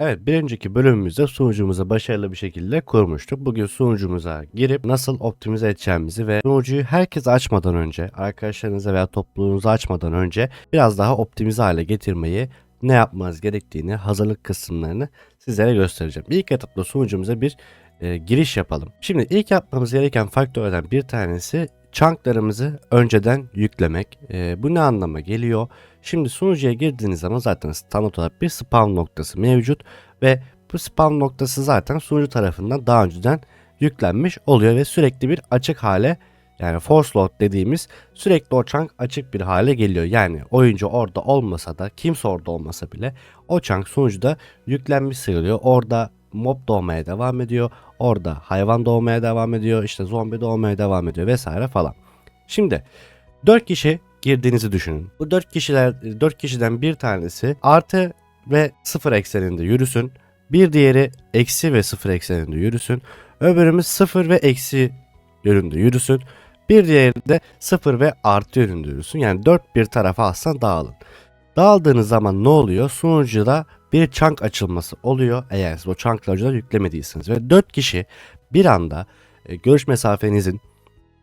Evet bir önceki bölümümüzde sunucumuzu başarılı bir şekilde kurmuştuk. Bugün sunucumuza girip nasıl optimize edeceğimizi ve sunucuyu herkes açmadan önce, arkadaşlarınıza veya topluluğunuza açmadan önce biraz daha optimize hale getirmeyi ne yapmanız gerektiğini, hazırlık kısımlarını sizlere göstereceğim. İlk etapta sunucumuza bir e, giriş yapalım. Şimdi ilk yapmamız gereken faktörlerden bir tanesi chunklarımızı önceden yüklemek. E, bu ne anlama geliyor? Şimdi sunucuya girdiğiniz zaman zaten standart olarak bir spawn noktası mevcut ve bu spawn noktası zaten sunucu tarafından daha önceden yüklenmiş oluyor ve sürekli bir açık hale yani force load dediğimiz sürekli o chunk açık bir hale geliyor. Yani oyuncu orada olmasa da kimse orada olmasa bile o chunk sunucuda yüklenmiş sayılıyor. Orada mob doğmaya devam ediyor. Orada hayvan doğmaya devam ediyor. işte zombi doğmaya devam ediyor vesaire falan. Şimdi 4 kişi girdiğinizi düşünün. Bu 4 kişiler 4 kişiden bir tanesi artı ve sıfır ekseninde yürüsün. Bir diğeri eksi ve sıfır ekseninde yürüsün. Öbürümüz sıfır ve eksi yönünde yürüsün. Bir diğeri de sıfır ve artı yönünde yürüsün. Yani dört bir tarafa aslında dağılın. Dağıldığınız zaman ne oluyor? Sunucuda bir chunk açılması oluyor. Eğer siz o chunk'ları önceden yüklemediyseniz. Ve 4 kişi bir anda e, görüş mesafenizin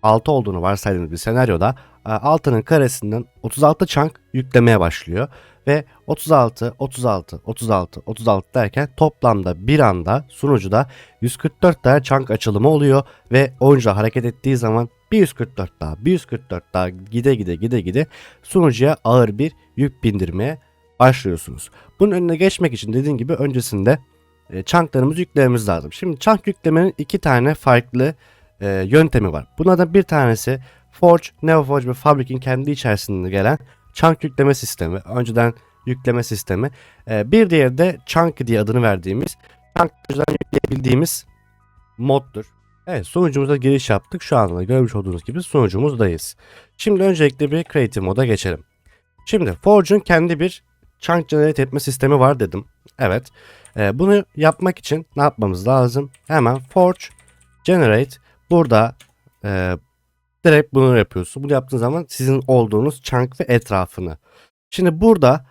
6 olduğunu varsaydığınız bir senaryoda e, 6'nın karesinden 36 chunk yüklemeye başlıyor. Ve 36, 36, 36, 36 derken toplamda bir anda sunucuda 144 tane chunk açılımı oluyor. Ve oyuncu hareket ettiği zaman 144 daha, 144 daha gide gide gide gide sunucuya ağır bir yük bindirmeye başlıyorsunuz. Bunun önüne geçmek için dediğim gibi öncesinde e, chunklarımızı yüklememiz lazım. Şimdi chunk yüklemenin iki tane farklı e, yöntemi var. Bunlardan bir tanesi Forge, NeoForge ve Fabric'in kendi içerisinde gelen chunk yükleme sistemi. Önceden yükleme sistemi. E, bir diğeri de Chunk diye adını verdiğimiz önceden yükleyebildiğimiz moddur. Evet sunucumuza giriş yaptık. Şu anda görmüş olduğunuz gibi sunucumuzdayız. Şimdi öncelikle bir Creative moda geçelim. Şimdi Forge'un kendi bir chunk generate etme sistemi var dedim. Evet. Ee, bunu yapmak için ne yapmamız lazım? Hemen Forge generate burada e, direkt bunu yapıyorsun. Bunu yaptığın zaman sizin olduğunuz chunk ve etrafını. Şimdi burada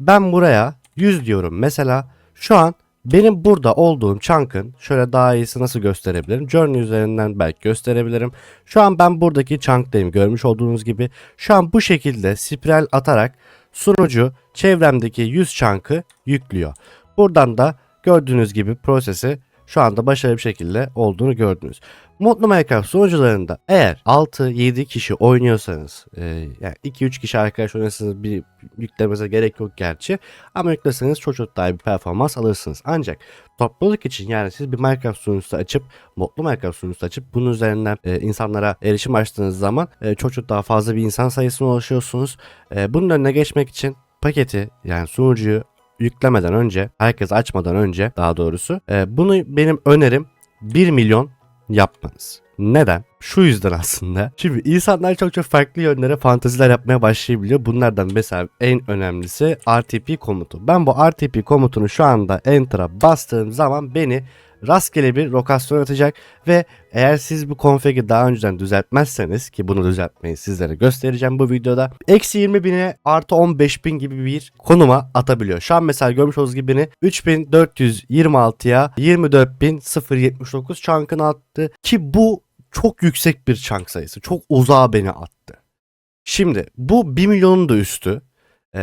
ben buraya 100 diyorum. Mesela şu an benim burada olduğum chunk'ın şöyle daha iyisi nasıl gösterebilirim? Journey üzerinden belki gösterebilirim. Şu an ben buradaki chunk'tayım görmüş olduğunuz gibi. Şu an bu şekilde spiral atarak sunucu çevremdeki 100 chunk'ı yüklüyor. Buradan da gördüğünüz gibi prosesi şu anda başarılı bir şekilde olduğunu gördünüz. Mutlu Minecraft sunucularında eğer 6-7 kişi oynuyorsanız e, yani 2-3 kişi arkadaş oynuyorsanız bir yüklemenize gerek yok gerçi ama yükleseniz çok çok daha bir performans alırsınız. Ancak topluluk için yani siz bir Minecraft sunucusu açıp Mutlu Minecraft sunucusu açıp bunun üzerinden e, insanlara erişim açtığınız zaman e, çok çok daha fazla bir insan sayısına ulaşıyorsunuz. E, bunun önüne geçmek için paketi yani sunucuyu yüklemeden önce, herkes açmadan önce daha doğrusu e, bunu benim önerim 1 milyon yapmanız. Neden? Şu yüzden aslında. Şimdi insanlar çok çok farklı yönlere fanteziler yapmaya başlayabiliyor. Bunlardan mesela en önemlisi RTP komutu. Ben bu RTP komutunu şu anda Enter'a bastığım zaman beni rastgele bir lokasyon atacak ve eğer siz bu config'i daha önceden düzeltmezseniz ki bunu düzeltmeyi sizlere göstereceğim bu videoda eksi 20 bine artı 15 bin gibi bir konuma atabiliyor. Şu an mesela görmüş olduğunuz gibi beni 3426'ya 24079 chunk'ını attı ki bu çok yüksek bir chunk sayısı. Çok uzağa beni attı. Şimdi bu 1 milyonun da üstü. Ee,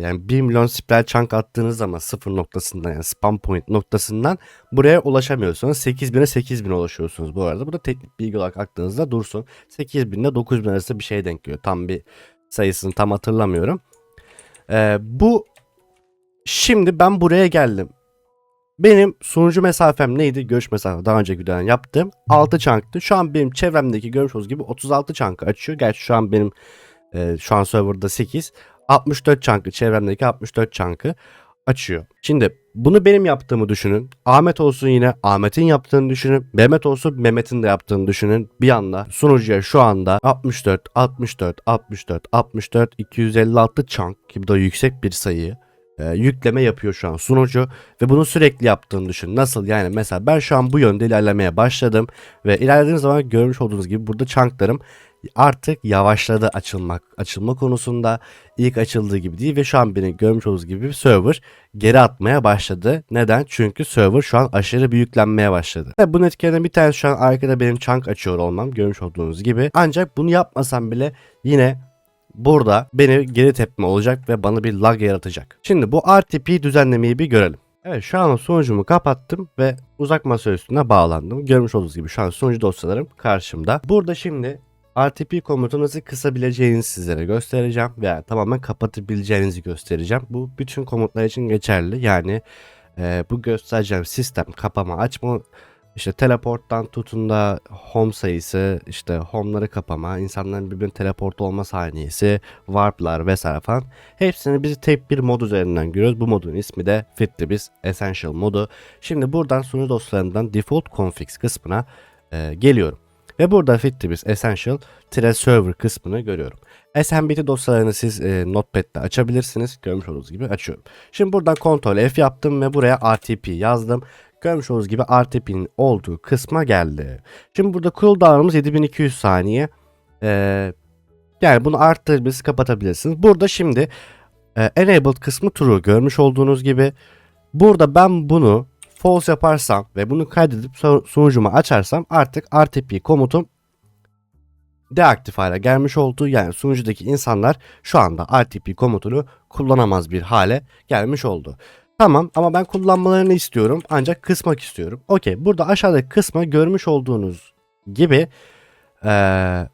yani 1 milyon spiral chunk attığınız zaman sıfır noktasından yani spam point noktasından buraya ulaşamıyorsunuz. 8000'e 8000 ulaşıyorsunuz bu arada. Bu da teknik bilgi olarak aklınızda dursun. 8000 ile 9000 arası bir şey denk geliyor. Tam bir sayısını tam hatırlamıyorum. Ee, bu şimdi ben buraya geldim. Benim sunucu mesafem neydi? Görüş mesafem daha önce videodan yaptım. 6 çanktı. Şu an benim çevremdeki görmüş olduğunuz gibi 36 çankı açıyor. Gerçi şu an benim e, şu an serverda 8. 64 çankı çevremdeki 64 çankı açıyor. Şimdi bunu benim yaptığımı düşünün. Ahmet olsun yine Ahmet'in yaptığını düşünün. Mehmet olsun Mehmet'in de yaptığını düşünün. Bir anda sunucuya şu anda 64, 64, 64, 64, 256 çank gibi de yüksek bir sayı e, yükleme yapıyor şu an sunucu ve bunu sürekli yaptığını düşün. Nasıl yani mesela ben şu an bu yönde ilerlemeye başladım ve ilerlediğim zaman görmüş olduğunuz gibi burada chunklarım artık yavaşladı açılmak açılma konusunda ilk açıldığı gibi değil ve şu an beni görmüş olduğunuz gibi server geri atmaya başladı. Neden? Çünkü server şu an aşırı büyüklenmeye başladı. Ve bunun etkilerinden bir tanesi şu an arkada benim chunk açıyor olmam görmüş olduğunuz gibi. Ancak bunu yapmasam bile yine burada beni geri tepme olacak ve bana bir lag yaratacak. Şimdi bu RTP düzenlemeyi bir görelim. Evet şu an sunucumu kapattım ve uzak masa üstüne bağlandım. Görmüş olduğunuz gibi şu an sunucu dosyalarım karşımda. Burada şimdi RTP komutu nasıl kısabileceğinizi sizlere göstereceğim veya tamamen kapatabileceğinizi göstereceğim. Bu bütün komutlar için geçerli. Yani e, bu göstereceğim sistem kapama açma işte teleporttan tutun da home sayısı, işte home'ları kapama, insanların birbirine teleport olma saniyesi, warp'lar vesaire falan. Hepsini biz tek bir mod üzerinden görüyoruz. Bu modun ismi de FitTibis Essential modu. Şimdi buradan sunucu dosyalarından Default Configs kısmına e, geliyorum. Ve burada FitTibis Essential tire server kısmını görüyorum. SMBT dosyalarını siz e, Notepad'de açabilirsiniz. Görmüş olduğunuz gibi açıyorum. Şimdi buradan Ctrl F yaptım ve buraya RTP yazdım. Görmüş olduğunuz gibi RTP'nin olduğu kısma geldi. Şimdi burada cooldown'ımız 7200 saniye. Ee, yani bunu arttırabilirsiniz kapatabilirsiniz. Burada şimdi e, enabled kısmı true görmüş olduğunuz gibi. Burada ben bunu false yaparsam ve bunu kaydedip so- sunucuma açarsam artık RTP komutum deaktif hale gelmiş oldu. Yani sunucudaki insanlar şu anda RTP komutunu kullanamaz bir hale gelmiş oldu. Tamam ama ben kullanmalarını istiyorum ancak kısmak istiyorum. Okey burada aşağıdaki kısma görmüş olduğunuz gibi ee,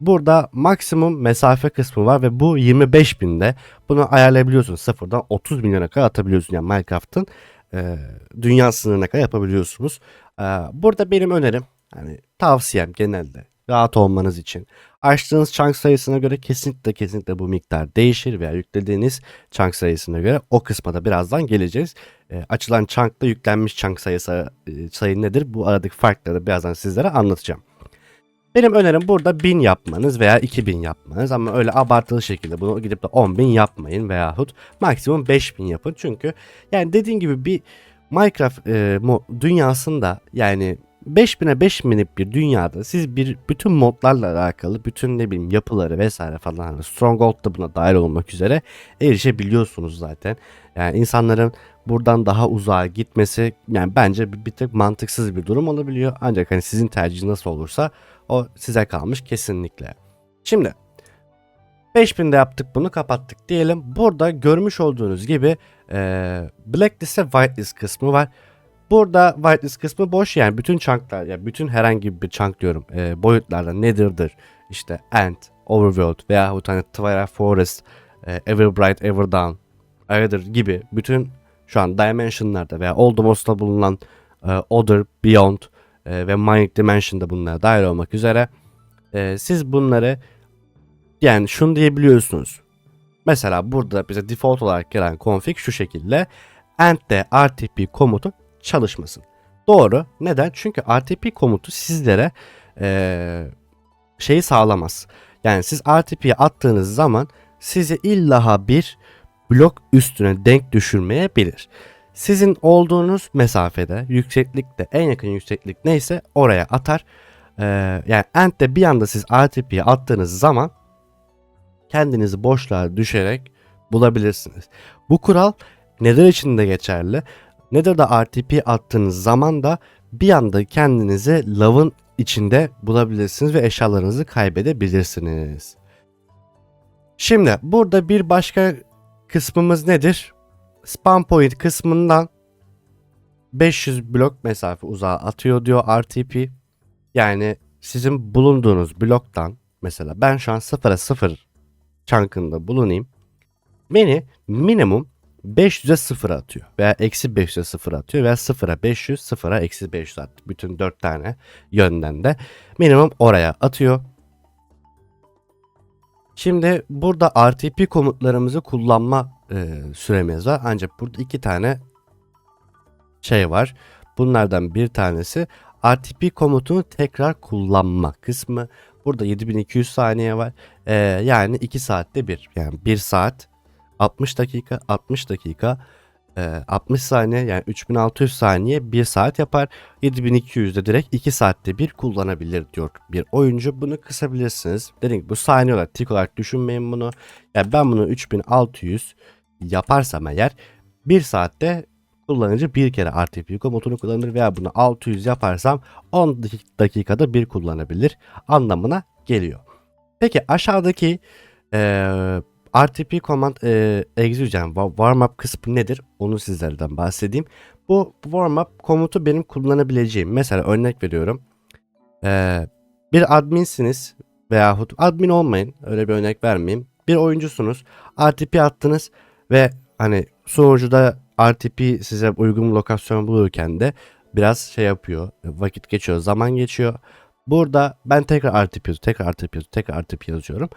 burada maksimum mesafe kısmı var ve bu 25 binde bunu ayarlayabiliyorsun. Sıfırdan 30 milyona kadar atabiliyorsun yani Minecraft'ın e, dünya sınırına kadar yapabiliyorsunuz. E, burada benim önerim yani tavsiyem genelde rahat olmanız için. Açtığınız chunk sayısına göre kesinlikle kesinlikle bu miktar değişir veya yüklediğiniz chunk sayısına göre o kısma da birazdan geleceğiz. E, açılan chunk'ta yüklenmiş chunk sayısı e, sayı nedir? Bu aradaki farkları birazdan sizlere anlatacağım. Benim önerim burada 1000 yapmanız veya 2000 yapmanız ama öyle abartılı şekilde bunu gidip de 10.000 yapmayın veyahut maksimum 5000 yapın. Çünkü yani dediğim gibi bir Minecraft e, dünyasında yani 5000'e 5000'lik bir dünyada siz bir bütün modlarla alakalı bütün ne bileyim yapıları vesaire falan hani Stronghold da buna dahil olmak üzere erişebiliyorsunuz zaten. Yani insanların buradan daha uzağa gitmesi yani bence bir, bir tık mantıksız bir durum olabiliyor. Ancak hani sizin tercihiniz nasıl olursa o size kalmış kesinlikle. Şimdi 5000'de yaptık bunu kapattık diyelim. Burada görmüş olduğunuz gibi e, blacklist ve whitelist kısmı var. Burada whitelist kısmı boş yani bütün chunklar yani bütün herhangi bir chunk diyorum e, boyutlarda Nether'dır işte Ant, Overworld veya hani Twilight Forest, e, Everbright, Everdawn, Aether gibi bütün şu an Dimension'larda veya Oldomos'ta bulunan e, Other, Beyond e, ve Mining Dimension'da bunlara dahil olmak üzere e, siz bunları yani şunu diyebiliyorsunuz. Mesela burada bize default olarak gelen config şu şekilde. Ant'te RTP komutu çalışmasın. Doğru. Neden? Çünkü RTP komutu sizlere ee, şeyi sağlamaz. Yani siz RTP'ye attığınız zaman sizi illaha bir blok üstüne denk düşürmeyebilir. Sizin olduğunuz mesafede, yükseklikte, en yakın yükseklik neyse oraya atar. Ee, yani Ant'te bir anda siz RTP'ye attığınız zaman kendinizi boşluğa düşerek bulabilirsiniz. Bu kural Nether için de geçerli. Nether'da RTP attığınız zaman da bir anda kendinizi lavın içinde bulabilirsiniz ve eşyalarınızı kaybedebilirsiniz. Şimdi burada bir başka kısmımız nedir? Spawn point kısmından 500 blok mesafe uzağa atıyor diyor RTP. Yani sizin bulunduğunuz bloktan mesela ben şu an 0'a 0 chunk'ında bulunayım. Beni minimum 500'e 0 atıyor. Veya eksi 500'e 0 atıyor. Veya 0'a 500, 0'a eksi 500 attı. Bütün 4 tane yönden de minimum oraya atıyor. Şimdi burada RTP komutlarımızı kullanma e, süremiz var. Ancak burada iki tane şey var. Bunlardan bir tanesi RTP komutunu tekrar kullanma kısmı. Burada 7200 saniye var. Ee, yani 2 saatte bir. Yani 1 saat 60 dakika 60 dakika e, 60 saniye yani 3600 saniye 1 saat yapar. 7200 de direkt 2 saatte bir kullanabilir diyor bir oyuncu. Bunu kısabilirsiniz. Dediğim gibi bu saniye olarak tik olarak düşünmeyin bunu. Yani ben bunu 3600 yaparsam eğer 1 saatte kullanıcı bir kere RTP komutunu kullanır veya bunu 600 yaparsam 10 dakikada bir kullanabilir anlamına geliyor. Peki aşağıdaki eee RTP command e, execute yani wa- warm up kısmı nedir? Onu sizlerden bahsedeyim. Bu warm up komutu benim kullanabileceğim. Mesela örnek veriyorum. Eee, bir adminsiniz veyahut admin olmayın. Öyle bir örnek vermeyeyim. Bir oyuncusunuz. RTP attınız ve hani sunucuda RTP size uygun lokasyon bulurken de biraz şey yapıyor. Vakit geçiyor, zaman geçiyor. Burada ben tekrar RTP yazıyorum, tekrar RTP yazıyorum, tekrar RTP yazıyorum.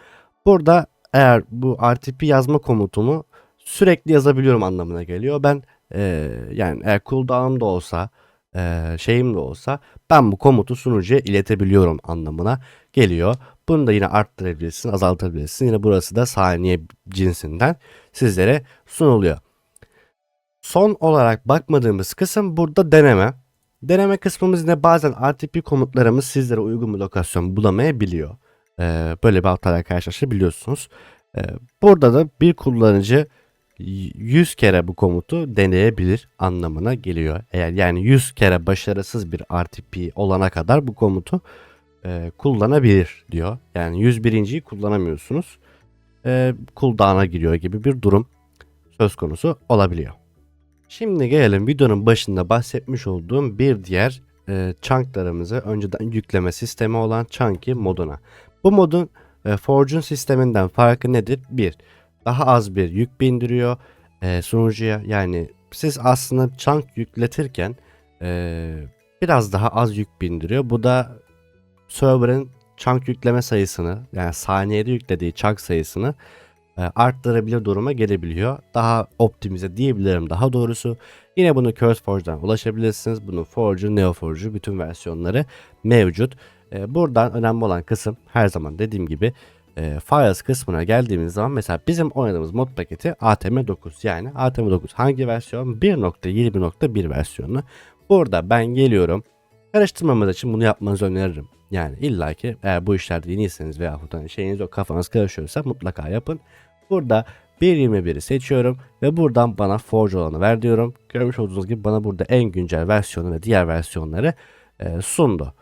Burada eğer bu RTP yazma komutumu sürekli yazabiliyorum anlamına geliyor. Ben eee, yani eğer cooldown'um da olsa şeyim de olsa ben bu komutu sunucuya iletebiliyorum anlamına geliyor. Bunu da yine arttırabilirsin, azaltabilirsin. Yine burası da saniye cinsinden sizlere sunuluyor. Son olarak bakmadığımız kısım burada deneme. Deneme kısmımız ne? Bazen RTP komutlarımız sizlere uygun bir lokasyon bulamayabiliyor. Ee, böyle bir hatalarla karşılaşabiliyorsunuz. Ee, burada da bir kullanıcı 100 kere bu komutu deneyebilir anlamına geliyor. Eğer yani 100 kere başarısız bir RTP olana kadar bu komutu e, kullanabilir diyor. Yani 101.yi kullanamıyorsunuz. E, cooldown'a giriyor gibi bir durum söz konusu olabiliyor. Şimdi gelelim videonun başında bahsetmiş olduğum bir diğer e, chunklarımızı önceden yükleme sistemi olan Chunky moduna. Bu modun e, Forge'un sisteminden farkı nedir? 1. Daha az bir yük bindiriyor e, sunucuya. Yani siz aslında chunk yükletirken e, biraz daha az yük bindiriyor. Bu da server'ın chunk yükleme sayısını yani saniyede yüklediği chunk sayısını e, arttırabilir duruma gelebiliyor. Daha optimize diyebilirim daha doğrusu. Yine bunu CurseForge'dan ulaşabilirsiniz. Bunun Forge'u, NeoForge'u bütün versiyonları mevcut. E, buradan önemli olan kısım her zaman dediğim gibi e, Files kısmına geldiğimiz zaman mesela bizim oynadığımız mod paketi ATM9 yani ATM9 hangi versiyon? 1.20.1 versiyonu. Burada ben geliyorum. Karıştırmamanız için bunu yapmanızı öneririm. Yani illa ki eğer bu işlerde yeniyseniz veya hani şeyiniz yok kafanız karışıyorsa mutlaka yapın. Burada 1.21'i seçiyorum ve buradan bana Forge olanı ver diyorum. Görmüş olduğunuz gibi bana burada en güncel versiyonu ve diğer versiyonları e, sundu.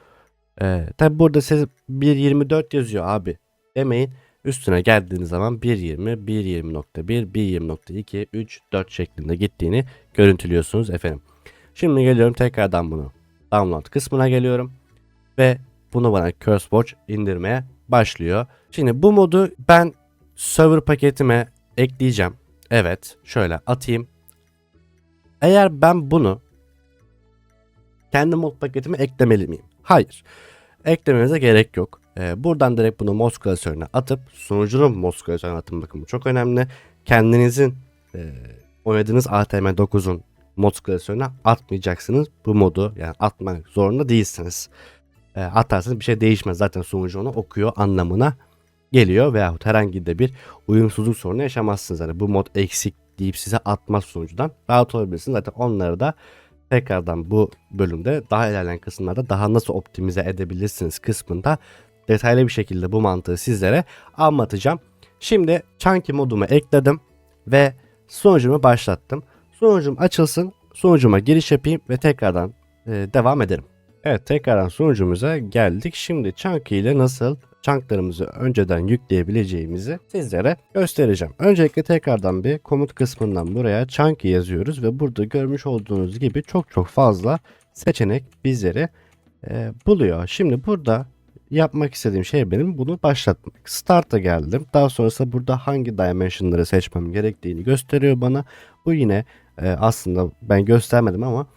E, Tabi burada siz 1.24 yazıyor abi demeyin. Üstüne geldiğiniz zaman 1.20, 1.20.1, 1.20.2, 3, 4 şeklinde gittiğini görüntülüyorsunuz efendim. Şimdi geliyorum tekrardan bunu download kısmına geliyorum ve bunu bana CurseForge indirmeye başlıyor. Şimdi bu modu ben server paketime ekleyeceğim. Evet şöyle atayım. Eğer ben bunu kendi mod paketime eklemeli miyim? Hayır. Eklemenize gerek yok. Ee, buradan direkt bunu mod klasörüne atıp sunucunun mod klasörüne atın bakın bu çok önemli. Kendinizin e, oynadığınız ATM9'un mod klasörüne atmayacaksınız. Bu modu yani atmak zorunda değilsiniz. E, atarsanız bir şey değişmez. Zaten sunucu onu okuyor anlamına geliyor veyahut herhangi de bir uyumsuzluk sorunu yaşamazsınız. Yani bu mod eksik deyip size atmaz sunucudan. Rahat olabilirsiniz. Zaten onları da tekrardan bu bölümde daha ilerleyen kısımlarda daha nasıl optimize edebilirsiniz kısmında detaylı bir şekilde bu mantığı sizlere anlatacağım. Şimdi Chunky modumu ekledim ve sunucumu başlattım. Sunucum açılsın, sunucuma giriş yapayım ve tekrardan e, devam edelim. Evet tekrardan sunucumuza geldik. Şimdi Chunky ile nasıl chunklarımızı önceden yükleyebileceğimizi sizlere göstereceğim. Öncelikle tekrardan bir komut kısmından buraya Chunky yazıyoruz ve burada görmüş olduğunuz gibi çok çok fazla seçenek bizleri e, buluyor. Şimdi burada yapmak istediğim şey benim bunu başlatmak. Start'a geldim. Daha sonrasında burada hangi dimension'ları seçmem gerektiğini gösteriyor bana. Bu yine e, aslında ben göstermedim ama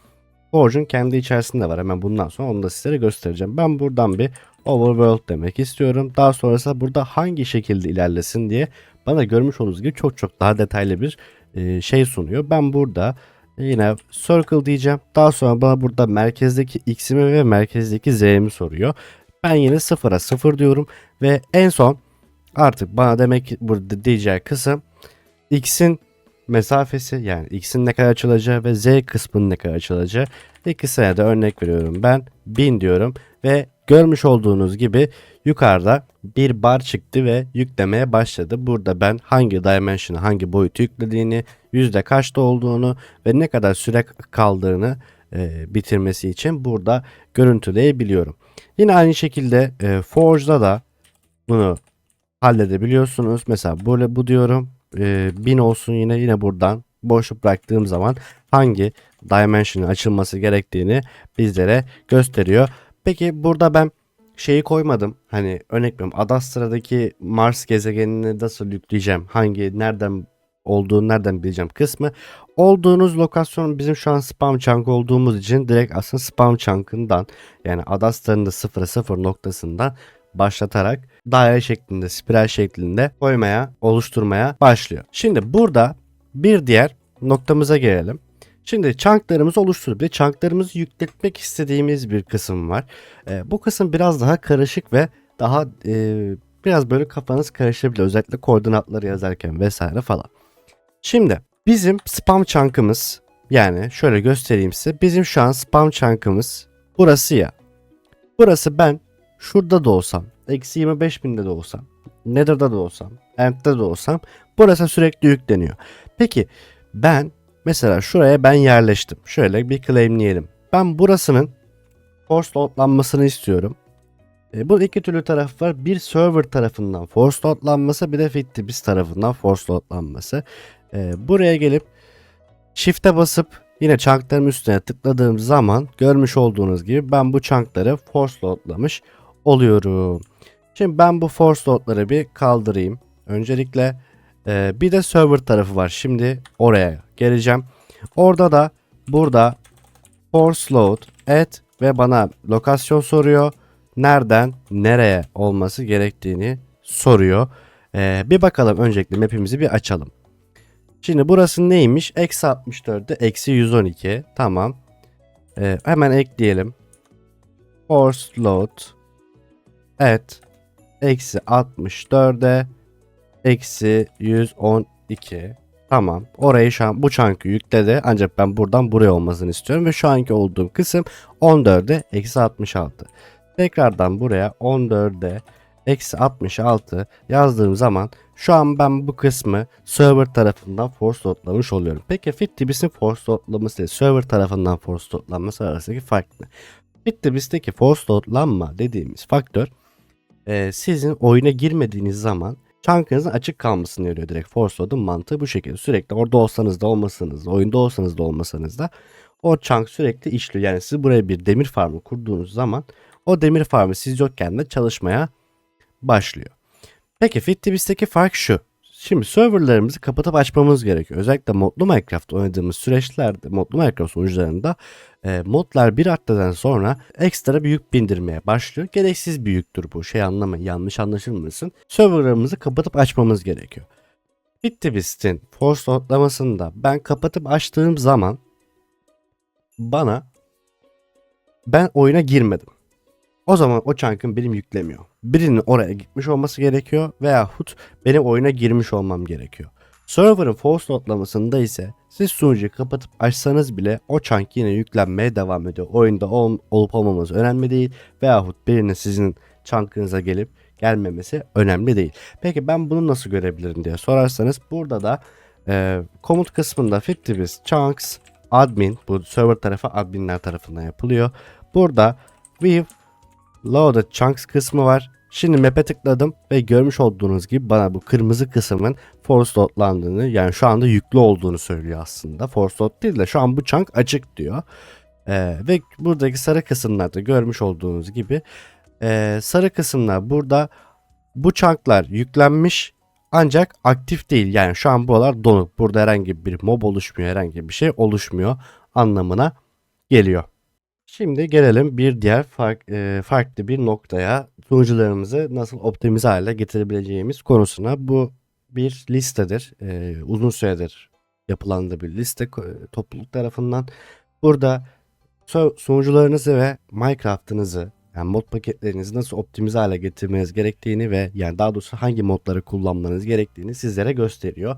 Forge'un kendi içerisinde var. Hemen bundan sonra onu da sizlere göstereceğim. Ben buradan bir overworld demek istiyorum. Daha sonrasında burada hangi şekilde ilerlesin diye bana görmüş olduğunuz gibi çok çok daha detaylı bir e, şey sunuyor. Ben burada yine circle diyeceğim. Daha sonra bana burada merkezdeki x'imi ve merkezdeki z'mi soruyor. Ben yine sıfıra sıfır diyorum ve en son artık bana demek burada diyeceği kısım x'in mesafesi yani x'in ne kadar açılacağı ve z kısmının ne kadar açılacağı. İkisine de örnek veriyorum ben 1000 diyorum ve görmüş olduğunuz gibi yukarıda bir bar çıktı ve yüklemeye başladı. Burada ben hangi dimension'ı hangi boyutu yüklediğini, yüzde kaçta olduğunu ve ne kadar süre kaldığını e, bitirmesi için burada görüntüleyebiliyorum. Yine aynı şekilde e, Forge'da da bunu halledebiliyorsunuz. Mesela böyle bu diyorum e, 1000 olsun yine yine buradan boşluk bıraktığım zaman hangi dimension'ın açılması gerektiğini bizlere gösteriyor. Peki burada ben şeyi koymadım. Hani örnek veriyorum Adastra'daki Mars gezegenini nasıl yükleyeceğim? Hangi nereden olduğunu nereden bileceğim kısmı. Olduğunuz lokasyon bizim şu an spam chunk olduğumuz için direkt aslında spam chunk'ından yani Adastra'nın da 0 0 noktasından başlatarak daire şeklinde, spiral şeklinde koymaya, oluşturmaya başlıyor. Şimdi burada bir diğer noktamıza gelelim. Şimdi chunklarımızı oluşturup ve chunklarımızı yükletmek istediğimiz bir kısım var. E, bu kısım biraz daha karışık ve daha e, biraz böyle kafanız karışabilir. Özellikle koordinatları yazarken vesaire falan. Şimdi bizim spam chunk'ımız yani şöyle göstereyim size. Bizim şu an spam chunk'ımız burası ya. Burası ben şurada da olsam, eksi 25 binde de olsam, Nether'da da olsam, End'de de olsam burası sürekli yükleniyor. Peki ben mesela şuraya ben yerleştim. Şöyle bir claimleyelim. Ben burasının force loadlanmasını istiyorum. E, bu iki türlü taraf var. Bir server tarafından force loadlanması bir de FitTibis tarafından force loadlanması. E, buraya gelip shift'e basıp yine chunkların üstüne tıkladığım zaman görmüş olduğunuz gibi ben bu chunkları force loadlamış oluyorum. Şimdi ben bu force loadları bir kaldırayım. Öncelikle e, bir de server tarafı var. Şimdi oraya geleceğim. Orada da burada force load et ve bana lokasyon soruyor. Nereden nereye olması gerektiğini soruyor. E, bir bakalım öncelikle map'imizi bir açalım. Şimdi burası neymiş? Eksi 64'te eksi 112. Tamam. E, hemen ekleyelim. Force load et eksi 64'e eksi 112. Tamam. Orayı şu an bu çankı yükledi. Ancak ben buradan buraya olmasını istiyorum. Ve şu anki olduğum kısım 14'e eksi 66. Tekrardan buraya 14'e eksi 66 yazdığım zaman şu an ben bu kısmı server tarafından force loadlamış oluyorum. Peki FitDB'sin force loadlaması ile server tarafından force loadlanması arasındaki fark ne? FitDB's'teki force loadlanma dediğimiz faktör e, sizin oyuna girmediğiniz zaman chunk'ınızın açık kalmasını yarıyor direkt. Force load'un mantığı bu şekilde. Sürekli orada olsanız da olmasanız da, oyunda olsanız da olmasanız da o chunk sürekli işliyor. Yani siz buraya bir demir farmı kurduğunuz zaman o demir farmı siz yokken de çalışmaya başlıyor. Peki FitTibis'teki fark şu. Şimdi serverlarımızı kapatıp açmamız gerekiyor. Özellikle modlu Minecraft oynadığımız süreçlerde modlu Minecraft sunucularında e, modlar bir hattadan sonra ekstra bir yük bindirmeye başlıyor. Gereksiz bir yüktür bu. Şey anlamayın yanlış anlaşılmasın. Serverlarımızı kapatıp açmamız gerekiyor. FitTibis'in force notlamasında ben kapatıp açtığım zaman bana ben oyuna girmedim. O zaman o chunk'ın benim yüklemiyor. Birinin oraya gitmiş olması gerekiyor veyahut benim oyuna girmiş olmam gerekiyor. Server'ın force notlamasında ise siz sunucuyu kapatıp açsanız bile o chunk yine yüklenmeye devam ediyor. Oyunda ol, olup olmaması önemli değil veyahut birinin sizin chunk'ınıza gelip gelmemesi önemli değil. Peki ben bunu nasıl görebilirim diye sorarsanız burada da e, komut kısmında FitTibis chunks admin bu server tarafı adminler tarafından yapılıyor. Burada we Loaded Chunks kısmı var. Şimdi map'e tıkladım ve görmüş olduğunuz gibi bana bu kırmızı kısmın force loadlandığını yani şu anda yüklü olduğunu söylüyor aslında. Force load değil de şu an bu chunk açık diyor. Ee, ve buradaki sarı kısımlarda görmüş olduğunuz gibi e, sarı kısımlar burada bu chunklar yüklenmiş ancak aktif değil. Yani şu an buralar donuk. Burada herhangi bir mob oluşmuyor, herhangi bir şey oluşmuyor anlamına geliyor. Şimdi gelelim bir diğer fark, e, farklı bir noktaya sunucularımızı nasıl optimize hale getirebileceğimiz konusuna. Bu bir listedir. E, uzun süredir yapılan da bir liste e, topluluk tarafından. Burada sunucularınızı ve Minecraft'ınızı yani mod paketlerinizi nasıl optimize hale getirmeniz gerektiğini ve yani daha doğrusu hangi modları kullanmanız gerektiğini sizlere gösteriyor.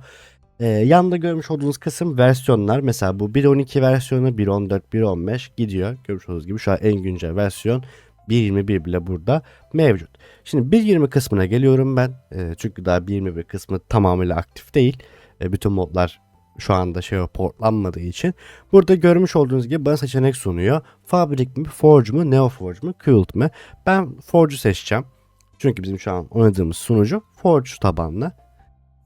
Ee, yanda görmüş olduğunuz kısım versiyonlar. Mesela bu 1.12 versiyonu 1.14, 1.15 gidiyor. Görmüş olduğunuz gibi şu an en güncel versiyon 1.21 bile burada mevcut. Şimdi 1.20 kısmına geliyorum ben. Ee, çünkü daha 1.21 kısmı tamamıyla aktif değil. Ee, bütün modlar şu anda şey portlanmadığı için. Burada görmüş olduğunuz gibi bana seçenek sunuyor. Fabric mi, Forge mu, Neo Forge mu, Quilt mi? Ben Forge'u seçeceğim. Çünkü bizim şu an oynadığımız sunucu Forge tabanlı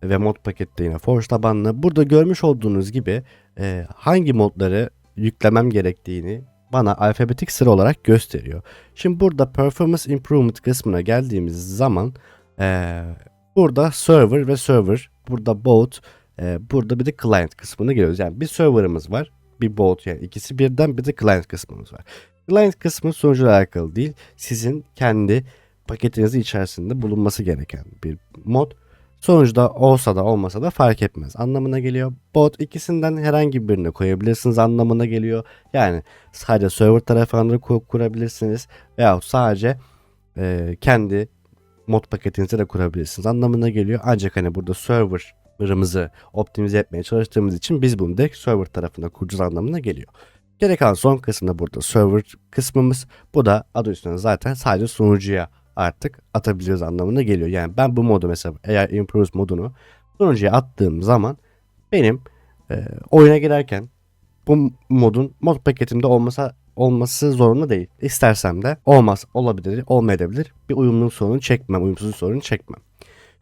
ve mod pakette yine Forge tabanlı. Burada görmüş olduğunuz gibi e, hangi modları yüklemem gerektiğini bana alfabetik sıra olarak gösteriyor. Şimdi burada Performance Improvement kısmına geldiğimiz zaman e, burada Server ve Server, burada Both, e, burada bir de Client kısmına geliyoruz. Yani bir serverımız var, bir Both yani ikisi birden bir de Client kısmımız var. Client kısmı sunucuyla alakalı değil, sizin kendi paketinizin içerisinde bulunması gereken bir mod. Sonuçta olsa da olmasa da fark etmez anlamına geliyor. Bot ikisinden herhangi birini koyabilirsiniz anlamına geliyor. Yani sadece server tarafını kur- kurabilirsiniz veya sadece e, kendi mod paketinizi de kurabilirsiniz anlamına geliyor. Ancak hani burada server'ımızı optimize etmeye çalıştığımız için biz bunu direkt server tarafında kuracağız anlamına geliyor. Geri kalan son kısımda burada server kısmımız. Bu da adı üstünde zaten sadece sunucuya artık atabiliyoruz anlamına geliyor. Yani ben bu modu mesela eğer Improves modunu sunucuya attığım zaman benim e, oyuna girerken bu modun mod paketimde olmasa olması zorunda değil. İstersem de olmaz olabilir, olmayabilir. Bir uyumluluk sorunu çekmem, uyumsuzluk sorunu çekmem.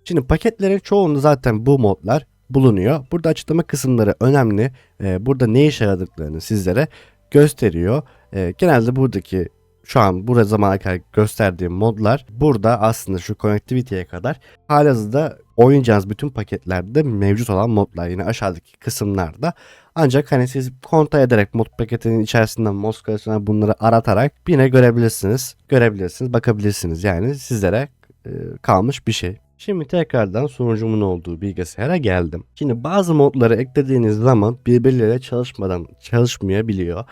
Şimdi paketlerin çoğunda zaten bu modlar bulunuyor. Burada açıklama kısımları önemli. Ee, burada ne işe yaradıklarını sizlere gösteriyor. Ee, genelde buradaki şu an burada zamana kadar gösterdiğim modlar burada aslında şu connectivity'ye kadar halihazırda oynayacağınız bütün paketlerde mevcut olan modlar yine aşağıdaki kısımlarda. Ancak hani siz konta ederek mod paketinin içerisinden mod klasöründen bunları aratarak yine görebilirsiniz. Görebilirsiniz, bakabilirsiniz. Yani sizlere e, kalmış bir şey. Şimdi tekrardan sunucumun olduğu bilgisayara geldim. Şimdi bazı modları eklediğiniz zaman birbirleriyle çalışmadan çalışmayabiliyor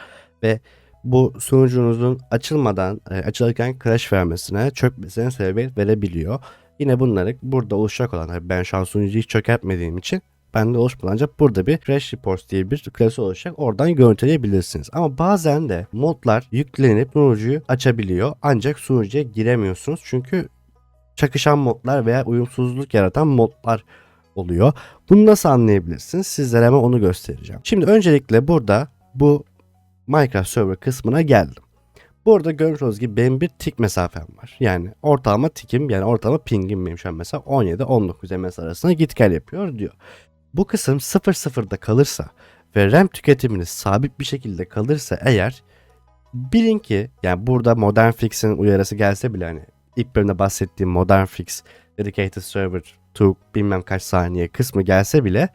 ve bu sunucunuzun açılmadan e, açılırken crash vermesine çökmesine sebebiyet verebiliyor. Yine bunları burada oluşacak olan tabii ben şu an sunucuyu hiç çökertmediğim için bende oluşmadan ancak burada bir crash reports diye bir klası olacak. Oradan görüntüleyebilirsiniz. Ama bazen de modlar yüklenip sunucuyu açabiliyor. Ancak sunucuya giremiyorsunuz. Çünkü çakışan modlar veya uyumsuzluk yaratan modlar oluyor. Bunu nasıl anlayabilirsiniz? Sizlere hemen onu göstereceğim. Şimdi öncelikle burada bu Minecraft server kısmına geldim. Burada görmüş olduğunuz gibi benim bir tik mesafem var. Yani ortalama tikim yani ortalama pingim benim şu an mesela 17-19 ms arasında git gel yapıyor diyor. Bu kısım 0-0'da kalırsa ve RAM tüketiminiz sabit bir şekilde kalırsa eğer bilin ki yani burada Modern Fix'in uyarısı gelse bile hani ilk bölümde bahsettiğim Modern Fix Dedicated Server to bilmem kaç saniye kısmı gelse bile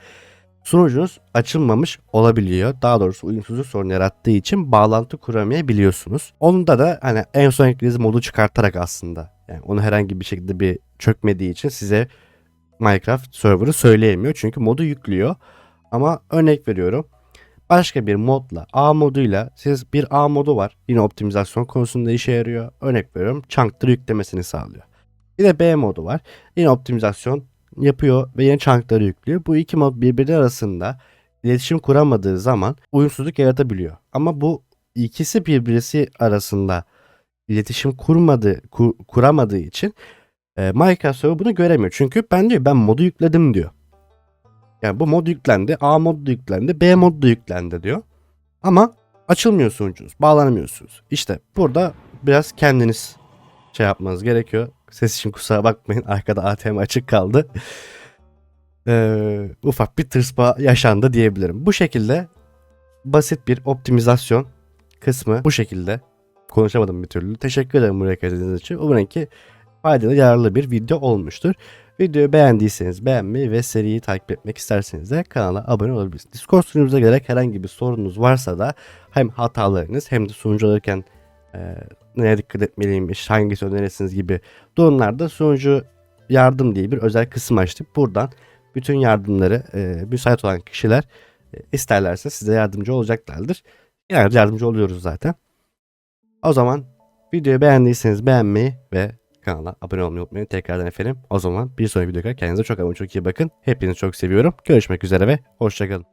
sunucunuz açılmamış olabiliyor. Daha doğrusu uyumsuzluk sorunu yarattığı için bağlantı kuramayabiliyorsunuz. Onda da hani en son eklediğiniz modu çıkartarak aslında yani onu herhangi bir şekilde bir çökmediği için size Minecraft server'ı söyleyemiyor. Çünkü modu yüklüyor. Ama örnek veriyorum. Başka bir modla A moduyla siz bir A modu var. Yine optimizasyon konusunda işe yarıyor. Örnek veriyorum. Chunk'ları yüklemesini sağlıyor. Bir de B modu var. Yine optimizasyon yapıyor ve yine chunk'ları yüklüyor. Bu iki mod birbiri arasında iletişim kuramadığı zaman uyumsuzluk yaratabiliyor. Ama bu ikisi birbirisi arasında iletişim kurmadı, kur, kuramadığı için e, Minecraft bunu göremiyor. Çünkü ben diyor ben modu yükledim diyor. Yani bu mod yüklendi, A mod da yüklendi, B mod da yüklendi diyor. Ama açılmıyor sunucunuz, bağlanamıyorsunuz. İşte burada biraz kendiniz şey yapmanız gerekiyor. Ses için kusura bakmayın arkada ATM açık kaldı. Ee, ufak bir tırspa yaşandı diyebilirim. Bu şekilde basit bir optimizasyon kısmı bu şekilde konuşamadım bir türlü. Teşekkür ederim buraya katıldığınız için. Umarım ki faydalı yararlı bir video olmuştur. Videoyu beğendiyseniz beğenmeyi ve seriyi takip etmek isterseniz de kanala abone olabilirsiniz. Discord sunucumuza gelerek herhangi bir sorunuz varsa da hem hatalarınız hem de sunucu alırken e, neye dikkat etmeliymiş, hangisi önerirsiniz gibi durumlarda sunucu yardım diye bir özel kısım açtık. Buradan bütün yardımları e, müsait olan kişiler e, isterlerse size yardımcı olacaklardır. Yani yardımcı oluyoruz zaten. O zaman videoyu beğendiyseniz beğenmeyi ve kanala abone olmayı unutmayın. Tekrardan efendim. O zaman bir sonraki videoda kendinize çok ama çok iyi bakın. Hepinizi çok seviyorum. Görüşmek üzere ve hoşçakalın.